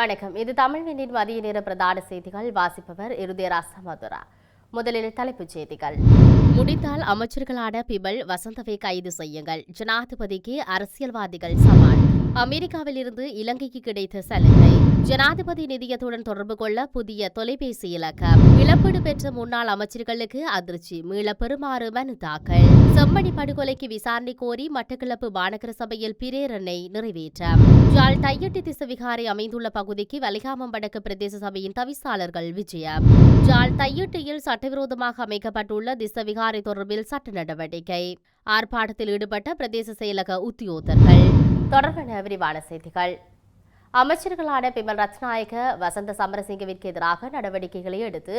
வணக்கம். இது தமிழ்வெண்ணின் மதிய நேர பிரதான செய்திகள். வாசிப்பவர் இருதயராச மதுரா. முதலில் தலைப்புச் செய்திகள். முடித்தால் அமைச்சர்களான பிபல் வசந்தவை கைது செய்யுங்கள். ஜனாதிபதிக்கு அரசியல்வாதிகள் சவால். அமெரிக்காவில் இருந்து இலங்கைக்கு கிடைத்த சலுகை ஜனாதிபதி நிதியத்துடன் தொடர்பு கொள்ள புதிய தொலைபேசி இலக்கம். இழப்பீடு பெற்ற முன்னாள் அமைச்சர்களுக்கு அதிர்ச்சி மீள பெறுமாறு மனு தாக்கல். செம்மணி படுகொலைக்கு விசாரணை கோரி மட்டக்களப்பு மாநகர சபையில் பிரேரணை நிறைவேற்றம். யாழ் தையட்டி திசவிகாரை அமைந்துள்ள பகுதிக்கு வலிகாமம் வடக்கு பிரதேச சபையின் தவிசாளர்கள் விஜயம். யாழ் தையட்டியில் சட்டவிரோதமாக அமைக்கப்பட்டுள்ள திசவிகாரை தொடர்பில் சட்ட நடவடிக்கை. ஆர்ப்பாட்டத்தில் ஈடுபட்ட பிரதேச செயலக உத்தியோதர்கள் தொடர்பான விரிவான செய்திகள். அமைச்சர்களான பிமல் ரத்நாயக வசந்த சமரசிங்கவிற்கு எதிராக நடவடிக்கைகளை எடுத்து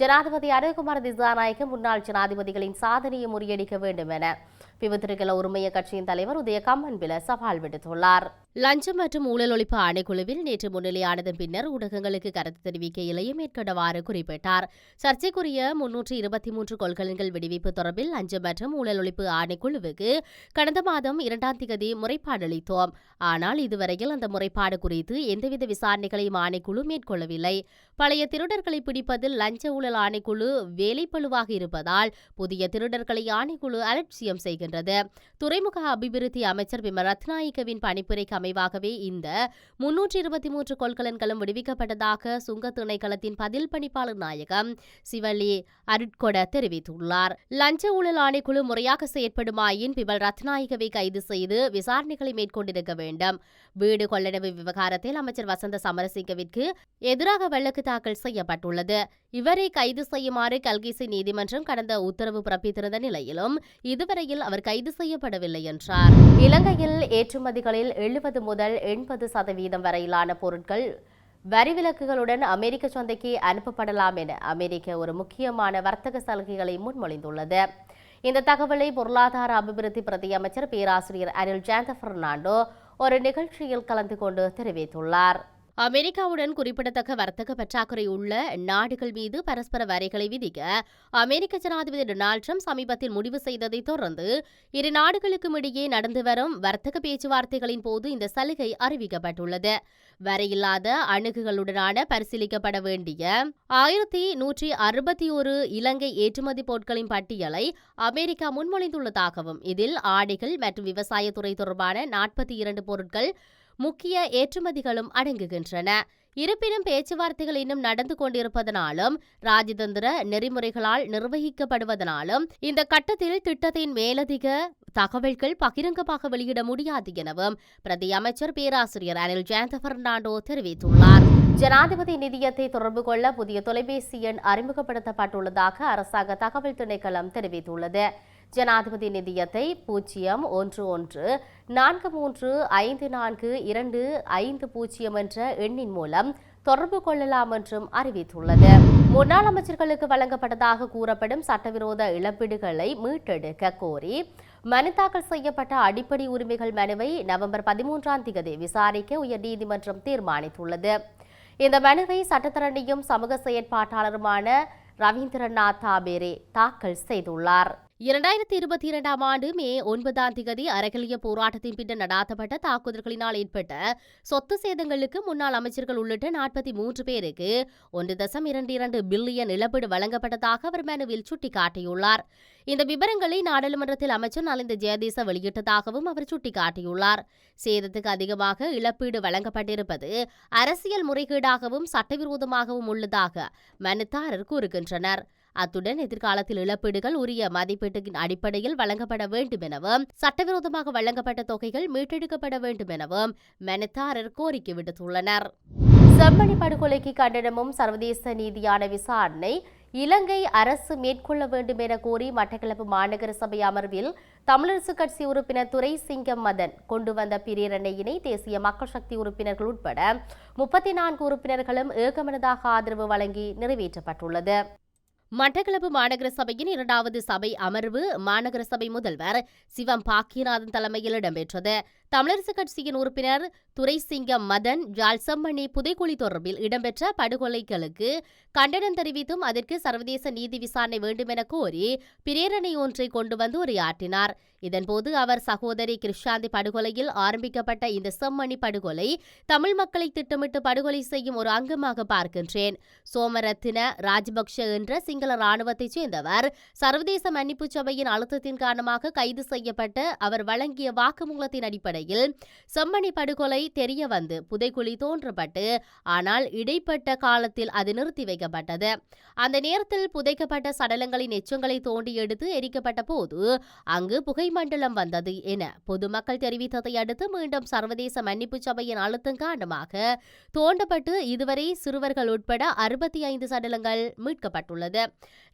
ஜனாதிபதி அனுகுமார் திசாநாயக்க முன்னாள் ஜனாதிபதிகளின் சாதனையை முறியடிக்க வேண்டும் என பிவத்திருக்கல உரிமைய கட்சியின் தலைவர் உதய கம்மன்பில சவால் விடுத்துள்ளார். லஞ்சம் மற்றும் ஊழல் ஒழிப்பு ஆணைக்குழுவில் நேற்று முன்னிலையானதன் பின்னர் ஊடகங்களுக்கு கருத்து தெரிவிக்க இலையும் மேற்கொண்டவாறு குறிப்பிட்டார். சர்ச்சைக்குரிய முன்னூற்று இருபத்தி மூன்று கொள்கலன்கள் விடுவிப்பு தொடர்பில் லஞ்சம் மற்றும் ஊழல் ஒழிப்பு ஆணைக்குழுவுக்கு கடந்த மாதம் இரண்டாம் திகதி முறைப்பாடு அளித்தோம். ஆனால் இதுவரையில் அந்த முறைப்பாடு குறித்து எந்தவித விசாரணைகளையும் ஆணைக்குழு மேற்கொள்ளவில்லை. பழைய திருடர்களை பிடிப்பதில் லஞ்ச ஊழல் ஆணைக்குழு வேலைப்பழுவாக இருப்பதால் புதிய திருடர்களை ஆணைக்குழு அலட்சியம் செய்கின்றது. துறைமுக அபிவிருத்தி அமைச்சர் பிம ரத்நாயக்கவின் பணிப்புரைக்கு அமைவாகவே இந்த முன்னூற்றி இருபத்தி மூன்று கொள்கலன்களும் விடுவிக்கப்பட்டதாக சுங்க திணைக்களத்தின் பதில் பணிப்பாளர் நாயகம் சிவலி அருட்கொட தெரிவித்துள்ளார். லஞ்ச ஊழல் ஆணைக்குழு முறையாக செயற்படுமாயின் பிமல் ரத்நாயகவை கைது செய்து விசாரணைகளை மேற்கொண்டிருக்க வேண்டும். வீடு கொள்ளளவு விவகாரத்தில் அமைச்சர் வசந்த சமரசிங்கவிற்கு எதிராக வழக்கு தாக்கல் செய்யப்பட்டுள்ளது. இவரை கைது செய்யுமாறு கல்கிசி நீதிமன்றம் கடந்த உத்தரவு பிறப்பித்திருந்த நிலையிலும் இதுவரையில் அவர் கைது செய்யப்படவில்லை என்றார். இலங்கையில் ஏற்றுமதிகளில் எழுபது முதல் எண்பது சதவீதம் வரையிலான பொருட்கள் வரி விலக்குகளுடன் அமெரிக்க சந்தைக்கு அனுப்பப்படலாம் என அமெரிக்க ஒரு முக்கியமான வர்த்தக சலுகைகளை முன்மொழிந்துள்ளது. இந்த தகவலை பொருளாதார அபிவிருத்தி பிரதி அமைச்சர் பேராசிரியர் அனில் ஜாந்த பெர்னாண்டோ ஒரு நிகழ்ச்சியில் கலந்து கொண்டு தெரிவித்துள்ளார். அமெரிக்காவுடன் குறிப்பிடத்தக்க வர்த்தக பற்றாக்குறை உள்ள நாடுகள் மீது பரஸ்பர வரைகளை விதிக்க அமெரிக்க ஜனாதிபதி டொனால்டு ட்ரம்ப் சமீபத்தில் முடிவு செய்ததை தொடர்ந்து இரு நாடுகளுக்கும் இடையே நடந்து வரும் வர்த்தக பேச்சுவார்த்தைகளின் போது இந்த சலுகை அறிவிக்கப்பட்டுள்ளது. வரையில்லாத அணுகுகளுடனான பரிசீலிக்கப்பட வேண்டிய ஆயிரத்தி நூற்றி அறுபத்தி ஒரு இலங்கை ஏற்றுமதி பொருட்களின் பட்டியலை அமெரிக்கா முன்மொழிந்துள்ளதாகவும் இதில் ஆடைகள் மற்றும் விவசாயத்துறை தொடர்பான நாற்பத்தி இரண்டு பொருட்கள் முக்கிய ஏற்றுமதிகளும் அடங்குகின்றன. இருப்பினும் பேச்சுவார்த்தைகள் இன்னும் நடந்து கொண்டிருப்பதனாலும் ராஜதந்திர நெறிமுறைகளால் நிர்வகிக்கப்படுவதனாலும் இந்த கட்டத்தில் திட்டத்தின் மேலதிக தகவல்கள் பகிரங்கமாக வெளியிட முடியாது எனவும் பிரதி அமைச்சர் பேராசிரியர் அனில் ஜெயந்த பெர்னாண்டோ தெரிவித்துள்ளார். ஜனாதிபதி நிதியத்தை தொடர்பு கொள்ள புதிய தொலைபேசி எண் அறிமுகப்படுத்தப்பட்டுள்ளதாக அரசாங்க தகவல் திணைக்களம் தெரிவித்துள்ளது. ஜனாதிபதி நிதியத்தை பூஜ்ஜியம் ஒன்று ஒன்று நான்கு மூன்று ஐந்து நான்கு இரண்டு ஐந்து பூஜ்ஜியம் என்ற எண்ணின் மூலம் தொடர்பு கொள்ளலாம் என்றும் அறிவித்துள்ளது. முன்னாள் அமைச்சர்களுக்கு வழங்கப்பட்டதாக கூறப்படும் சட்டவிரோத இழப்பீடுகளை மீட்டெடுக்க கோரி மனு தாக்கல் செய்யப்பட்ட அடிப்படை உரிமைகள் மனுவை நவம்பர் பதிமூன்றாம் தேதி விசாரிக்க உயர்நீதிமன்றம் தீர்மானித்துள்ளது. இந்த மனுவை சட்டத்தரணியும் சமூக செயற்பாட்டாளருமான ரவீந்திரநாத் தாபேரே தாக்கல் செய்துள்ளார். இரண்டாயிரத்தி இருபத்தி இரண்டாம் ஆண்டு மே ஒன்பதாம் திகதி அறக்கலிய போராட்டத்தின் பின்னர் நடாத்தப்பட்ட தாக்குதல்களினால் ஏற்பட்ட சொத்து சேதங்களுக்கு முன்னாள் அமைச்சர்கள் உள்ளிட்ட நாற்பத்தி மூன்று பேருக்கு ஒன்று தசம் இரண்டு இரண்டு பில்லியன் இழப்பீடு வழங்கப்பட்டதாக அவர் மனுவில் சுட்டிக்காட்டியுள்ளார். இந்த விவரங்களை நாடாளுமன்றத்தில் அமைச்சர் நலிந்த ஜெயதேச வெளியிட்டதாகவும் அவர் சுட்டிக்காட்டியுள்ளார். சேதத்துக்கு அதிகமாக இழப்பீடு வழங்கப்பட்டிருப்பது அரசியல் முறைகேடாகவும் சட்டவிரோதமாகவும் உள்ளதாக மனுதாரர் கூறுகின்றனர். அத்துடன் எதிர்காலத்தில் இழப்பீடுகள் உரிய மதிப்பீட்டின் அடிப்படையில் வழங்கப்பட வேண்டும் எனவும் சட்டவிரோதமாக வழங்கப்பட்ட தொகைகள் மீட்டெடுக்கப்பட வேண்டும் எனவும் மெனத்தாரர் கோரிக்கை விடுத்துள்ளனர். செம்மணி படுகொலைக்கு கண்டனமும் சர்வதேச நீதியான விசாரணை இலங்கை அரசு மேற்கொள்ள வேண்டும் என கோரி மட்டக்களப்பு மாநகர சபை அமர்வில் தமிழரசு கட்சி உறுப்பினர் துரை சிங்கம் மதன் கொண்டு வந்த பிரேரணையினை தேசிய மக்கள் சக்தி உறுப்பினர்கள் உட்பட முப்பத்தி நான்கு உறுப்பினர்களும் ஏகமனதாக ஆதரவு வழங்கி நிறைவேற்றப்பட்டுள்ளது. மட்டக்களப்பு மாநகர சபையின் இரண்டாவது சபை அமர்வு மாநகர சபை முதல்வர் சிவம் பாக்கியநாதன் தலைமையில் இடம்பெற்றது. தமிழரசு கட்சியின் உறுப்பினர் துரைசிங்கம் மதன் ஜால்சம்மணி புதைக்குழி தொடர்பில் இடம்பெற்ற படுகொலைகளுக்கு கண்டனம் தெரிவித்தும் அதற்கு சர்வதேச நீதி விசாரணை வேண்டுமென கோரி பிரேரணை ஒன்றை கொண்டு வந்து உரையாற்றினார். இதன்போது அவர் சகோதரி கிருஷாந்தி படுகொலையில் ஆரம்பிக்கப்பட்ட இந்த செம்மணி படுகொலை தமிழ் மக்களை திட்டமிட்டு படுகொலை செய்யும் ஒரு அங்கமாக பார்க்கின்றேன். சோமரத்தின ராஜபக்ஷ என்ற சிங்கள ராணுவத்தைச் சேர்ந்தவர் சர்வதேச மன்னிப்பு சபையின் அழுத்தத்தின் காரணமாக கைது செய்யப்பட்டு அவர் வழங்கிய வாக்குமூலத்தின் அடிப்படையில் நிலையில் செம்மணி படுகொலை தெரிய வந்து புதைக்குழி தோன்றப்பட்டு ஆனால் இடைப்பட்ட காலத்தில் அது நிறுத்தி வைக்கப்பட்டது. அந்த நேரத்தில் புதைக்கப்பட்ட சடலங்களின் எச்சங்களை தோண்டி எடுத்து எரிக்கப்பட்ட போது அங்கு புகைமண்டலம் வந்தது என பொதுமக்கள் தெரிவித்ததை அடுத்து மீண்டும் சர்வதேச மன்னிப்பு சபையின் அழுத்தம் காரணமாக தோண்டப்பட்டு இதுவரை சிறுவர்கள் உட்பட அறுபத்தி ஐந்து சடலங்கள் மீட்கப்பட்டுள்ளது.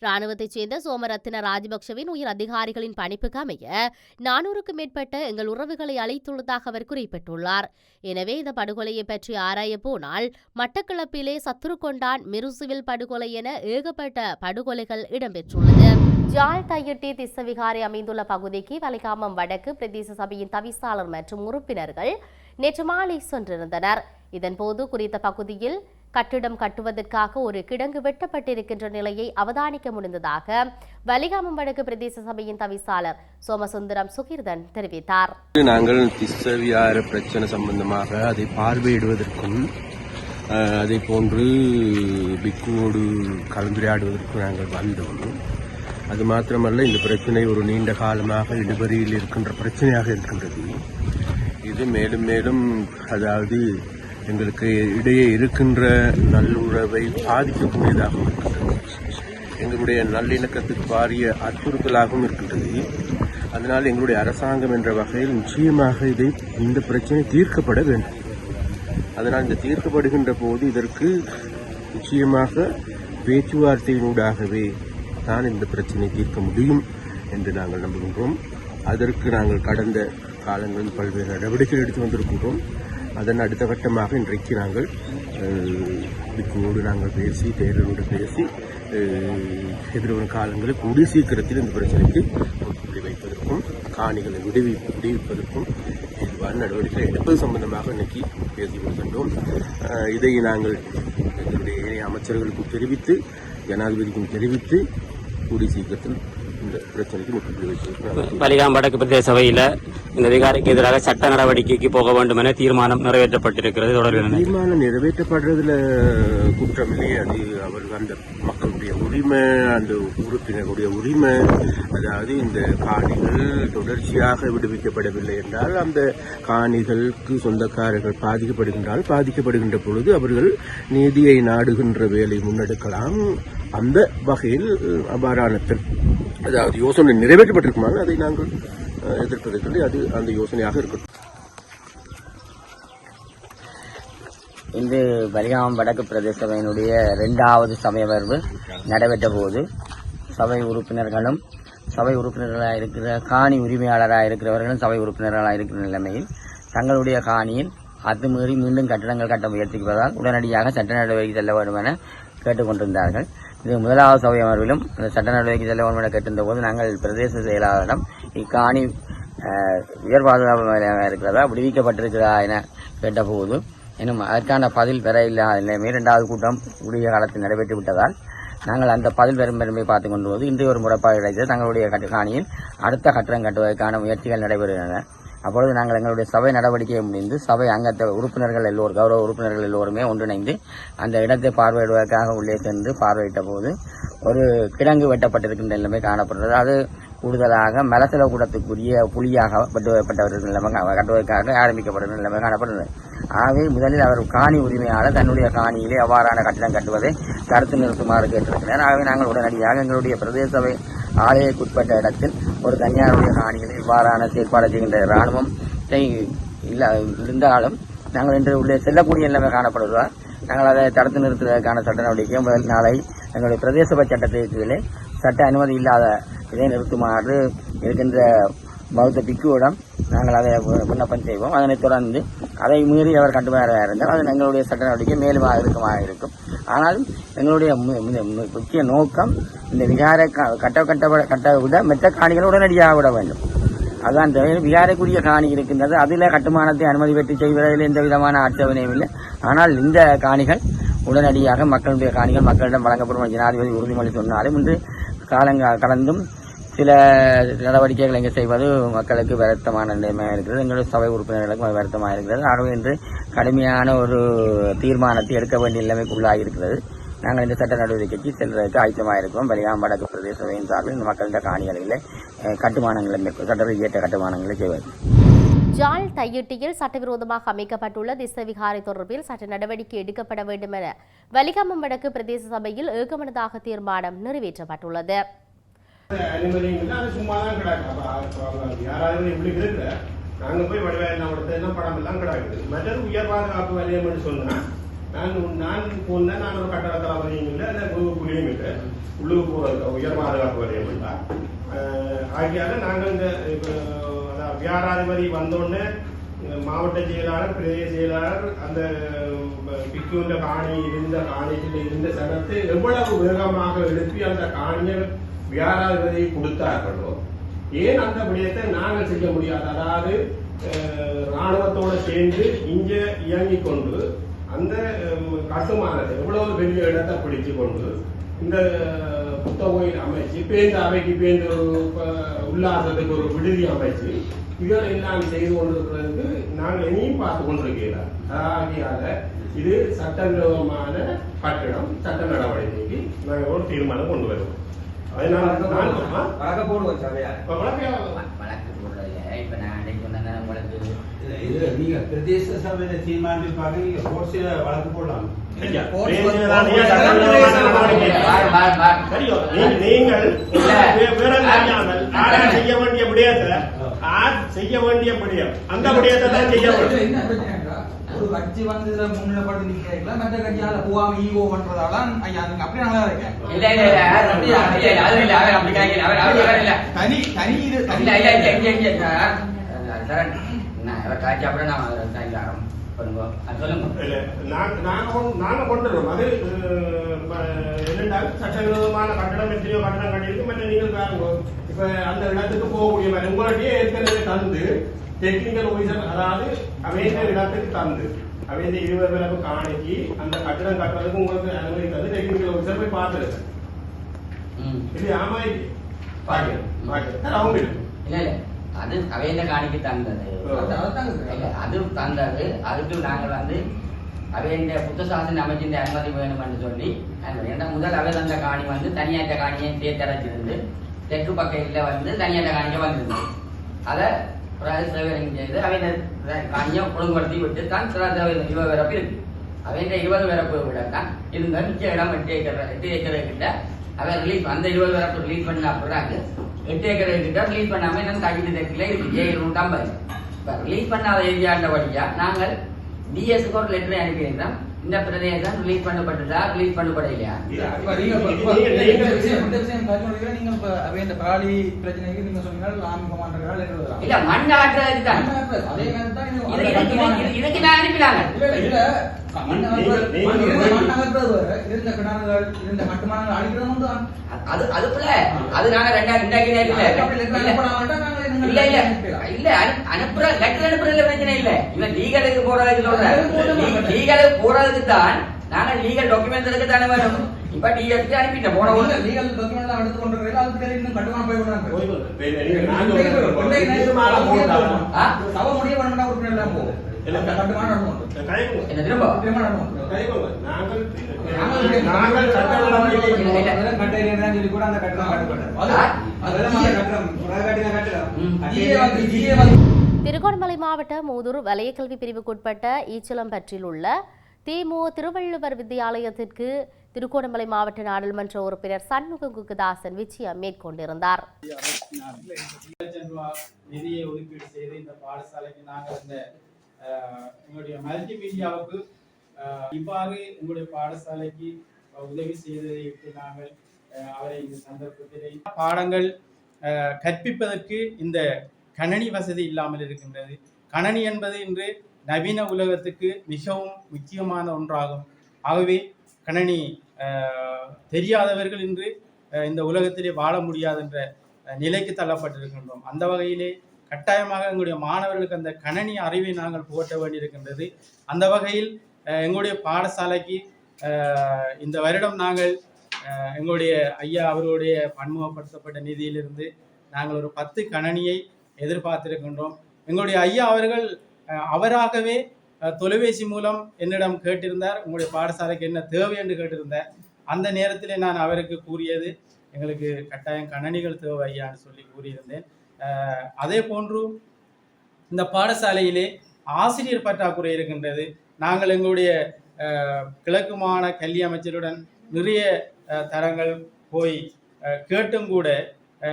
ராணுவத்தைச் சேர்ந்த சோமரத்தின ராஜபக்சவின் உயர் அதிகாரிகளின் பணிப்புக்கு அமைய நானூறுக்கும் மேற்பட்ட எங்கள் உறவுகளை அழைத்து அழைத்துள்ளதாக அவர் குறிப்பிட்டுள்ளார். எனவே இந்த படுகொலையை பற்றி ஆராய போனால் மட்டக்களப்பிலே சத்துருக்கொண்டான் மிருசுவில் படுகொலை என ஏகப்பட்ட படுகொலைகள் இடம்பெற்றுள்ளது. ஜாழ் தையிட்டி திசவிகாரை அமைந்துள்ள பகுதிக்கு வலிகாமம் வடக்கு பிரதேச சபையின் தவிசாளர் மற்றும் உறுப்பினர்கள் நேற்று மாலை சென்றிருந்தனர். இதன்போது குறித்த பகுதியில் கட்டிடம் கட்டுவதற்காக ஒரு கிடங்கு வெட்டப்பட்டிருக்கின்ற நிலையை அவதானிக்க முடிந்ததாக வலிகாமம் வடக்கு பிரதேச சபையின் தவிசாளர் சோமசுந்தரம் சுகீர்தன் தெரிவித்தார். நாங்கள் திஸ்ஸவியார பிரச்சனை சம்பந்தமாக அதை பார்வையிடுவதற்கும் அதை போன்று பிக்குவோடு கலந்துரையாடுவதற்கும் நாங்கள் வந்தோம். அது மாத்திரமல்ல இந்த பிரச்சனை ஒரு நீண்ட காலமாக இழுபறியில் இருக்கின்ற பிரச்சனையாக இருக்கின்றது. இது மேலும் மேலும் அதாவது எங்களுக்கு இடையே இருக்கின்ற நல்லுறவை பாதிக்கக்கூடியதாக இருக்கின்றது. எங்களுடைய நல்லிணக்கத்துக்கு பாரிய அச்சுறுத்தலாகவும் இருக்கின்றது. அதனால் எங்களுடைய அரசாங்கம் என்ற வகையில் நிச்சயமாக இதை இந்த பிரச்சனை தீர்க்கப்பட வேண்டும். அதனால் இந்த தீர்க்கப்படுகின்ற போது இதற்கு நிச்சயமாக பேச்சுவார்த்தையினூடாகவே தான் இந்த பிரச்சனை தீர்க்க முடியும் என்று நாங்கள் நம்புகின்றோம். அதற்கு நாங்கள் கடந்த காலங்களில் பல்வேறு நடவடிக்கைகள் எடுத்து வந்திருக்கின்றோம். அதன் அடுத்த கட்டமாக இன்றைக்கு நாங்கள் அஹ், நாங்கள் பேசி தேர்தலோடு பேசி எதிர்வரும் காலங்களில் கூடிய சீக்கிரத்தில் இந்த பிரச்சனைக்கு முற்றுப்புள்ளி வைப்பதற்கும் காணிகளை விடுவி விடுவிப்பதற்கும் இவ்வாறு நடவடிக்கை எடுப்பது சம்பந்தமாக இன்னைக்கு பேசி கொண்டோம் இதை நாங்கள் எங்களுடைய ஏனைய அமைச்சர்களுக்கும் தெரிவித்து ஜனாதிபதிக்கும் தெரிவித்து கூடிய சீக்கிரத்தில் இந்த பிரச்சனைக்கு முற்றுப்புள்ளி பலிகாம் வடக்கு பிரதேச சபையில இந்த அதிகாரிக்கு எதிராக சட்ட நடவடிக்கைக்கு போக வேண்டும் என தீர்மானம் நிறைவேற்றப்பட்டிருக்கிறது. தொடர்பில் தீர்மானம் நிறைவேற்றப்படுறதுல குற்றம் இல்லை அது அவர் அந்த மக்களுடைய உரிமை அந்த உறுப்பினருடைய உரிமை. அதாவது இந்த காணிகள் தொடர்ச்சியாக விடுவிக்கப்படவில்லை என்றால் அந்த காணிகளுக்கு சொந்தக்காரர்கள் பாதிக்கப்படுகின்றால் பாதிக்கப்படுகின்ற பொழுது அவர்கள் நீதியை நாடுகின்ற வேலை முன்னெடுக்கலாம். அந்த வகையில் அவ்வாறான அதாவது யோசனை நிறைவேற்றப்பட்டிருக்குமானால் அதை நாங்கள் எதிர்ப்பதை சொல்லி அது அந்த யோசனையாக இருக்கட்டும் இன்று பலிகாமம் வடக்கு பிரதேச சபையினுடைய இரண்டாவது சமயமர்வு நடைபெற்ற போது சபை உறுப்பினர்களும் சபை உறுப்பினர்களாக இருக்கிற காணி உரிமையாளராக இருக்கிறவர்களும் சபை உறுப்பினர்களாக இருக்கிற நிலைமையில் தங்களுடைய காணியில் அத்துமீறி மீண்டும் கட்டடங்கள் கட்ட முயற்சிப்பதால் உடனடியாக சட்ட நடவடிக்கை செல்ல வேண்டும் என கேட்டுக்கொண்டிருந்தார்கள். இது முதலாவது சபை அமர்விலும் இந்த சட்ட நடவடிக்கை செல்ல வேண்டும் என கேட்டிருந்த போது நாங்கள் பிரதேச செயலாளரிடம் இக்காணி உயர் பாதுகாப்பு நிலையமாக இருக்கிறதா விடுவிக்கப்பட்டிருக்கிறதா? என கேட்டபோது இன்னும் அதற்கான பதில் பெற இல்லாத நிலைமை இரண்டாவது கூட்டம் உரிய காலத்தில் நடைபெற்று விட்டதால் நாங்கள் அந்த பதில் பெறும் பெருமை பார்த்துக் கொண்டு போது இன்று ஒரு முறைப்பாடு கிடைத்தது தங்களுடைய கட்டு- காணியில் அடுத்த கட்டடம் கட்டுவதற்கான முயற்சிகள் நடைபெறுகின்றன. அப்பொழுது நாங்கள் எங்களுடைய சபை நடவடிக்கையை முடிந்து சபை அங்கத்த உறுப்பினர்கள் எல்லோரும் கௌரவ உறுப்பினர்கள் எல்லோருமே ஒன்றிணைந்து அந்த இடத்தை பார்வையிடுவதற்காக உள்ளே சென்று பார்வையிட்ட போது ஒரு கிடங்கு வெட்டப்பட்டிருக்கின்ற நிலைமை காணப்படுகிறது. அது கூடுதலாக மலசல கூடத்துக்குரிய புலியாக வெட்டுவப்பட்டவர்கள் நிலைமை கட்டுவதற்காக ஆரம்பிக்கப்பட்ட நிலைமை காணப்படுகிறது. ஆகவே முதலில் அவர் காணி உரிமையாளர் தன்னுடைய காணியிலே அவ்வாறான கட்டிடம் கட்டுவதை தடுத்து நிறுத்துமாறு கேட்டிருக்கிறார். ஆகவே நாங்கள் உடனடியாக எங்களுடைய பிரதேச சபை ஆலயக்குட்பட்ட இடத்தில் ஒரு தனியாருடைய காணிகளை இவ்வாறான செயற்பாடு செய்கின்ற இராணுவம் இல்ல இருந்தாலும் நாங்கள் இன்று உள்ளே செல்லக்கூடிய நிலைமை காணப்படுவதால் நாங்கள் அதை தடுத்து நிறுத்துவதற்கான சட்ட நடவடிக்கை முதல் நாளை எங்களுடைய பிரதேச சபை சட்டத்திற்கு கீழே சட்ட அனுமதி இல்லாத இதை நிறுத்துமாறு இருக்கின்ற பௌத்த பிக்குவிடம் நாங்கள் அதை விண்ணப்பம் செய்வோம். அதனைத் தொடர்ந்து அதை மீறி அவர் கட்டுமையாக இருந்தால் அது எங்களுடைய சட்ட நடவடிக்கை மேலும் இருக்குமாக இருக்கும். ஆனாலும் எங்களுடைய முக்கிய நோக்கம் இந்த விகார கட்ட கட்ட கட்ட விட மெத்த காணிகளை உடனடியாக விட வேண்டும். அதான் தவிர விகாரைக்குரிய காணி இருக்கின்றது. அதில் கட்டுமானத்தை அனுமதி பெற்று செய்வதில் எந்த விதமான ஆட்சேபனையும் இல்லை. ஆனால் இந்த காணிகள் உடனடியாக மக்களுடைய காணிகள் மக்களிடம் வழங்கப்படும். ஜனாதிபதி உறுதிமொழி சொன்னாலும் இன்று காலங்க கடந்தும் சில நடவடிக்கைகள் இங்கே செய்வது மக்களுக்கு வருத்தமான நிலைமையாக இருக்கிறது. எங்களுடைய சபை உறுப்பினர்களுக்கும் வருத்தமாக இருக்கிறது. ஆகவே இன்று கடுமையான ஒரு தீர்மானத்தை எடுக்க வேண்டிய நிலைமைக்கு உள்ளாகி இருக்கிறது. நாங்கள் இந்த சட்ட நடவடிக்கைக்கு செல்வதற்கு ஆயத்தமாக இருக்கிறோம். பலிகாம் வடக்கு பிரதேச சபையின் சார்பில் இந்த மக்களிட காணிகளில் கட்டுமானங்களை மேற்கொள் சட்ட இயற்ற கட்டுமானங்களை செய்வது. ஜால் தையிட்டியில் சட்டவிரோதமாக அமைக்கப்பட்டுள்ள திசவிகாரை தொடர்பில் சட்ட நடவடிக்கை எடுக்கப்பட வேண்டும் என வலிகாமம் வடக்கு பிரதேச சபையில் ஏகமனதாக தீர்மானம் நிறைவேற்றப்பட்டுள்ளது. அனுமதிங்கன்னா அது சும்மா தான் கிடக்கு அப்ப யாராவது இப்படி இருக்கிற நாங்க போய் வடிவாயெல்லாம் கொடுத்ததுன்னா படம் எல்லாம் கிடக்குது மற்றது உயர் பாதுகாப்பு வலயம்னு சொன்னா நான் நான் போனேன் நான் ஒரு கட்டடத்தில் வரையும் இல்லை இல்லை குழுவும் இல்லை உள்ளுக்கு போகிறது உயர் பாதுகாப்பு வலயம் இல்லை ஆகியால நாங்கள் இந்த இப்போ அதாவது வியாராதிபதி வந்தோடனே மாவட்ட செயலாளர் பிரதேச செயலாளர் அந்த பிக்குண்ட காணி இருந்த காணியில் இருந்த சனத்தை எவ்வளவு வேகமாக எழுப்பி அந்த காணியை வியாராதிபதி கொடுத்தார்களோ ஏன் அந்த விடயத்தை நாங்கள் செய்ய முடியாது? அதாவது ராணுவத்தோடு சேர்ந்து இங்கே இயங்கிக் கொண்டு அந்த கட்டுமானத்தை எவ்வளவு பெரிய இடத்தை பிடிச்சு கொண்டு இந்த புத்த கோயில் அமைச்சு பேருந்து அவைக்கு பேருந்து ஒரு உல்லாசத்துக்கு ஒரு விடுதி அமைச்சு இதெல்லாம் எல்லாம் செய்து கொண்டிருக்கிறதுக்கு நாங்கள் இனியும் பார்த்து கொண்டிருக்கிறார் ஆகியால இது சட்டவிரோதமான கட்டிடம் சட்ட நடவடிக்கைக்கு நாங்கள் ஒரு தீர்மானம் கொண்டு வருவோம். அதனால? வழக்க போடுவோம். இப்ப வழக்கு போடுறதில்ல இப்போ நான் சொன்னேன் நீங்க பிரதேச சபையில தீர்மானிப்பாங்க நீங்க கோர்ட்ஸ்ல வழக்கு போடலாம். நீங்கள் செய்ய வேண்டிய விடயத்தை அந்த விடயத்தை தான் செய்ய வேண்டும். கட்சி வந்து இதுல நிக்கிறீங்களா? மற்ற கட்சியால போகாம ஈகோ பண்றதால ஐயா நீங்க அப்படியே நல்லா இருக்கேன். இல்ல இல்ல இல்ல அப்படி. தனி தனி இது இங்க, இங்க, சார். நான் காட்சி அப்புறம் நான் சட்டவிரோதமான கட்டடம் எத்தனையோ கட்டடம் கட்டியிருக்கு. மற்ற நீங்கள் பாருங்க. இப்ப அந்த இடத்துக்கு போகக்கூடிய உங்களுடைய ஏற்கனவே தந்து டெக்னிக்கல் ஆபீசர் அதாவது அவைந்த இடத்துக்கு தந்து அவைந்த இருபது பிறகு காணிக்கு அந்த கட்டடம் கட்டுறதுக்கு உங்களுக்கு அனுமதி தந்து டெக்னிக்கல் ஆபீசர் போய் பார்த்துருக்கேன். இது ஆமா பாக்கிறேன் அவங்க. இல்ல இல்ல அது அவையில காணிக்கு தந்தது அது- தந்தது அதுக்கு நாங்கள் வந்து அவையின் புத்த சாசன அமைச்சின் அனுமதி வேணும் என்று சொல்லி. ஏன்னா முதல் அவை தந்த காணி வந்து தனியாற்ற காணியை சேர்த்தரைச்சிருந்து தெற்கு பக்கையில் வந்து தனியாற்ற காணிக்க வந்திருந்தது அதை காணியை ஒழுங்குபடுத்தி விட்டு தான் இருபது வரப்பு இருக்கு அவையின் இருபது வரப்பு விட தான் இருந்த மிச்ச இடம் எட்டு ஏக்கர் எட்டு ஏக்கர் கிட்ட அவன் ரிலீஸ் அந்த இருபது வரப்பு ரிலீஸ் பண்ண பிறகு எட்டு ஏக்கர் கிட்ட ரிலீஸ் பண்ணாம இன்னும் காக்கிட்டு தெற்குல இருக்கு. ஏழு நூற்றி ஐம்பது இப்ப ரிலீஸ் பண்ணாத ஏரியாண்டபடியா நாங்கள் டிஎஸ்க்கு ஒரு லெட்டர் அனுப்பியிருந்தோம். இந்த பிரதேசம் ரிலீஸ் பண்ணப்பட்டதா ரிலீஸ் பண்ணப்படலையா? நீங்க இப்ப நீங்க- விஷயம் கருத்துடைய நீங்க சொன்னீங்க இல்ல மண் ஆட்டுறதுக்கு தான். அதே இதுக்கு- நான் அனுப்பினாங்க. தான். அது அதுக்குள்ள அது நாங்க ரெண்டா இண்டாக்கி இல்ல. இல்ல. இல்ல அனு- அனுப்புற லெட்டர் அனுப்புறதுல பிரச்சனை இல்ல. இவன் லீகலுக்கு போறதுக்கு அது. லீகலுக்கு தான் நாங்க லீகல் டாக்குமெண்ட்ஸ் எடுக்க தானே வேணும். இப்ப அனுப்பிட்டேன் போன எடுத்து கொண்டு இன்னும் போய் போய் சபை முடிய உறுப்பினர் எல்லாம் திருகோணமலை மாவட்ட மூதூர் வலயக்கல்வி பிரிவுக்குட்பட்ட ஈச்சலம்பற்றில் உள்ள திமு திருவள்ளுவர் வித்தியாலயத்திற்கு திருகோணமலை மாவட்ட நாடாளுமன்ற உறுப்பினர் சண்முக குக்குதாசன் விஜயம் மேற்கொண்டிருந்தார். நிதியை ஒதுக்கீடு செய்து இந்த பாடசாலைக்கு நாங்கள் இந்த எங்களுடைய மல்டிமீடியாவுக்கு இவ்வாறு எங்களுடைய பாடசாலைக்கு உதவி செய்ததை நாங்கள் அவரை இந்த சந்தர்ப்பத்திலே பாடங்கள் கற்பிப்பதற்கு இந்த கணனி வசதி இல்லாமல் இருக்கின்றது. கணனி என்பது இன்று நவீன உலகத்துக்கு மிகவும் முக்கியமான ஒன்றாகும். ஆகவே கணனி தெரியாதவர்கள் இன்று இந்த உலகத்திலே வாழ முடியாது என்ற நிலைக்கு தள்ளப்பட்டிருக்கின்றோம். அந்த வகையிலே கட்டாயமாக எங்களுடைய மாணவர்களுக்கு அந்த கணனி அறிவை நாங்கள் புகட்ட வேண்டியிருக்கின்றது. அந்த வகையில் எங்களுடைய பாடசாலைக்கு இந்த வருடம் நாங்கள் எங்களுடைய ஐயா அவர்களுடைய பன்முகப்படுத்தப்பட்ட நிதியிலிருந்து நாங்கள் ஒரு பத்து கணனியை எதிர்பார்த்திருக்கின்றோம். எங்களுடைய ஐயா அவர்கள் அவராகவே தொலைபேசி மூலம் என்னிடம் கேட்டிருந்தார். உங்களுடைய பாடசாலைக்கு என்ன தேவை என்று கேட்டிருந்தார். அந்த நேரத்தில் நான் அவருக்கு கூறியது எங்களுக்கு கட்டாயம் கணனிகள் தேவை ஐயான்னு சொல்லி கூறியிருந்தேன். அதே போன்று இந்த பாடசாலையிலே ஆசிரியர் பற்றாக்குறை இருக்கின்றது. நாங்கள் எங்களுடைய கிழக்கு மாகாண கல்வி அமைச்சருடன் நிறைய தரங்கள் போய் கேட்டும் கூட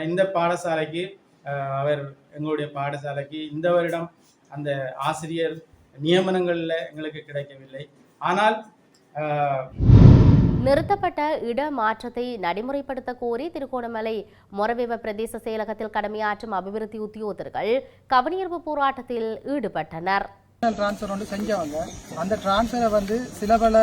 இந்த பாடசாலைக்கு அவர் எங்களுடைய பாடசாலைக்கு இந்த வருடம் அந்த ஆசிரியர் நியமனங்களில் எங்களுக்கு கிடைக்கவில்லை. ஆனால் நிறுத்தப்பட்ட இட மாற்றத்தை நடைமுறைப்படுத்த கோரி திருகோணமலை மொரவேவ பிரதேச செயலகத்தில் கடமையாற்றும் அபிவிருத்தி உத்தியோகத்தர்கள் கவனியர்வு போராட்டத்தில் ஈடுபட்டனர். டிரான்ஸ்ஃபர் வந்து செஞ்சவங்க. அந்த டிரான்ஸ்ஃபரை வந்து சில பல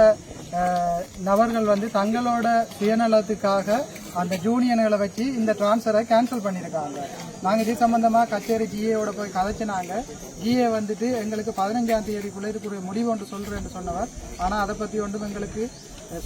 நபர்கள் வந்து தங்களோட சுயநலத்துக்காக அந்த ஜூனியர்களை வச்சு இந்த டிரான்ஸ்ஃபரை கேன்சல் பண்ணியிருக்காங்க. நாங்கள் இது சம்மந்தமாக கச்சேரி ஜிஏவோட போய் கதைச்சினாங்க. ஜிஏ வந்துட்டு எங்களுக்கு பதினஞ்சாம் தேதிக்குள்ளே இதுக்கு முடிவு ஒன்று சொல்கிறேன்னு சொன்னவர். ஆனால் அதை பற்றி ஒன்றும் எங்களுக்கு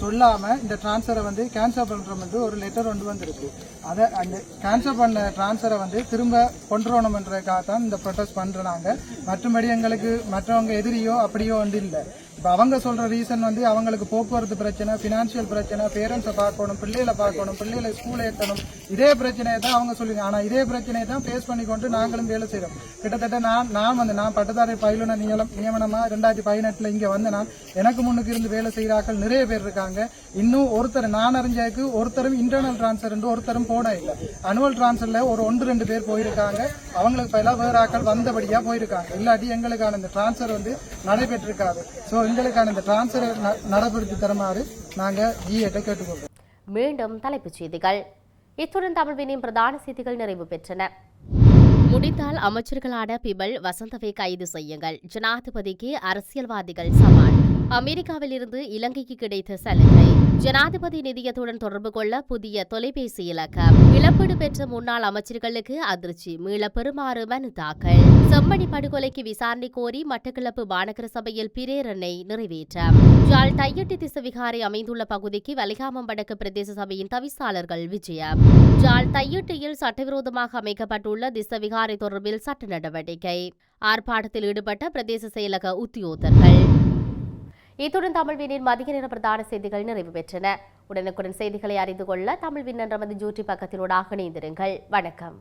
சொல்லாமல் இந்த டிரான்ஸ்ஃபரை வந்து கேன்சல் பண்ணுற வந்து ஒரு லெட்டர் ஒன்று வந்திருக்கு. அதை அந்த கேன்சல் பண்ண டிரான்ஸ்ஃபரை வந்து திரும்ப கொண்டு வரணும்ன்றதுக்காக தான் இந்த ப்ரொட்டஸ்ட் பண்ணுறாங்க மற்றபடி எங்களுக்கு மற்றவங்க எதிரியோ அப்படியோ ஒன்று இல்லை. இப்போ அவங்க சொல்ற ரீசன் வந்து அவங்களுக்கு போக்குவரத்து பிரச்சனை ஃபினான்ஷியல் பிரச்சனை பேரண்ட்ஸை பார்க்கணும் பிள்ளைகளை பார்க்கணும் பிள்ளைகளை ஸ்கூல் ஏற்றணும் இதே பிரச்சனையை தான் அவங்க சொல்லுங்க. ஆனால் இதே பிரச்சனையை தான் ஃபேஸ் பண்ணி கொண்டு நாங்களும் வேலை செய்கிறோம் கிட்டத்தட்ட நான் நான் வந்து நான் பட்டதாரி பயிலுன நியமனம் நியமனமாக ரெண்டாயிரத்தி பதினெட்டில் இங்கே வந்து நான் எனக்கு முன்னுக்கு இருந்து வேலை செய்கிறாக்கள் நிறைய பேர் இருக்காங்க. இன்னும் ஒருத்தர் நான் அறிஞ்சதுக்கு ஒருத்தரும் இன்டர்னல் டிரான்ஸ்ஃபர் ஒருத்தரும் போட இல்லை. அனுவல் டிரான்ஸ்ஃபரில் ஒரு ஒன்று ரெண்டு பேர் போயிருக்காங்க. அவங்களுக்கு பதிலாக வேறு ஆக்கள் வந்தபடியாக போயிருக்காங்க. இல்லாட்டி எங்களுக்கான இந்த டிரான்ஸ்ஃபர் வந்து நடைபெற்றிருக்காது. ஸோ எங்களுக்கான இந்த டிரான்ஸ்ஃபரை நடைபெறுத்தி தருமாறு நாங்கள் ஜிஏட்டை கேட்டுக்கொள்கிறோம். மீண்டும் தலைப்புச் செய்திகள். இத்துடன் தமிழ்வினின் பிரதான செய்திகள் நிறைவு பெற்றன. முடிந்தால் அமைச்சர்களான பிபல் வசந்தவை கைது செய்யுங்கள். ஜனாதிபதிக்கு அரசியல்வாதிகள் சவால். அமெரிக்காவிலிருந்து இலங்கைக்கு கிடைத்த சலுகை ஜனாதிபதி நிதியத்துடன் தொடர்பு கொள்ள புதிய தொலைபேசி இலக்கம். இழப்பீடு பெற்ற முன்னாள் அமைச்சர்களுக்கு அதிர்ச்சி மீள பெறுமாறு மனு தாக்கல். செம்மணி படுகொலைக்கு விசாரணை கோரி மட்டக்களப்பு மாநகர சபையில் பிரேரணை நிறைவேற்றம். ஜாழ் டையட்டி திசவிகாரை அமைந்துள்ள பகுதிக்கு வலிகாமம் வடக்கு பிரதேச சபையின் தவிசாளர்கள் விஜயம். ஜாழ் தையட்டியில் சட்டவிரோதமாக அமைக்கப்பட்டுள்ள திசவிகாரை தொடர்பில் சட்ட நடவடிக்கை. ஆர்ப்பாட்டத்தில் ஈடுபட்ட பிரதேச செயலக உத்தியோகர்கள் இத்துடன் தமிழ்வினின் மதிய நேர பிரதான செய்திகள் நிறைவு பெற்றன. உடனுக்குடன் செய்திகளை அறிந்து கொள்ள தமிழ்வின் நமது ஜூட்டி பக்கத்தினூடாக இணைந்திருங்கள். வணக்கம்.